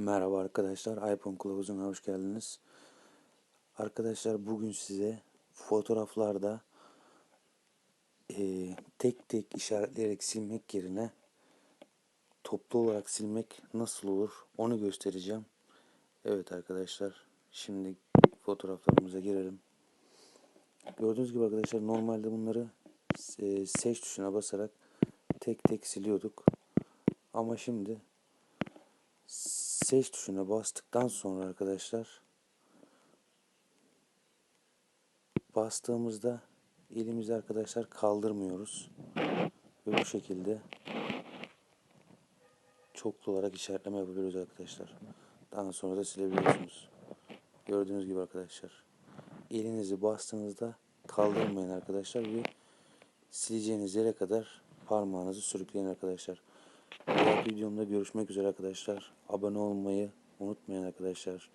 Merhaba arkadaşlar, iPhone Kılavuzu'na hoş geldiniz. Arkadaşlar bugün size fotoğraflarda eee, tek tek işaretleyerek silmek yerine toplu olarak silmek nasıl olur onu göstereceğim. Evet arkadaşlar, şimdi fotoğraflarımıza girelim. Gördüğünüz gibi arkadaşlar normalde bunları eee, seç tuşuna basarak tek tek siliyorduk. Ama şimdi seç tuşuna bastıktan sonra arkadaşlar bastığımızda elimizi arkadaşlar kaldırmıyoruz ve bu şekilde çoklu olarak işaretleme yapabiliyoruz arkadaşlar. Daha sonra da silebiliyorsunuz. Gördüğünüz gibi arkadaşlar. Elinizi bastığınızda kaldırmayın arkadaşlar ve sileceğiniz yere kadar parmağınızı sürükleyin arkadaşlar. Diğer videomda görüşmek üzere arkadaşlar. Abone olmayı unutmayın arkadaşlar.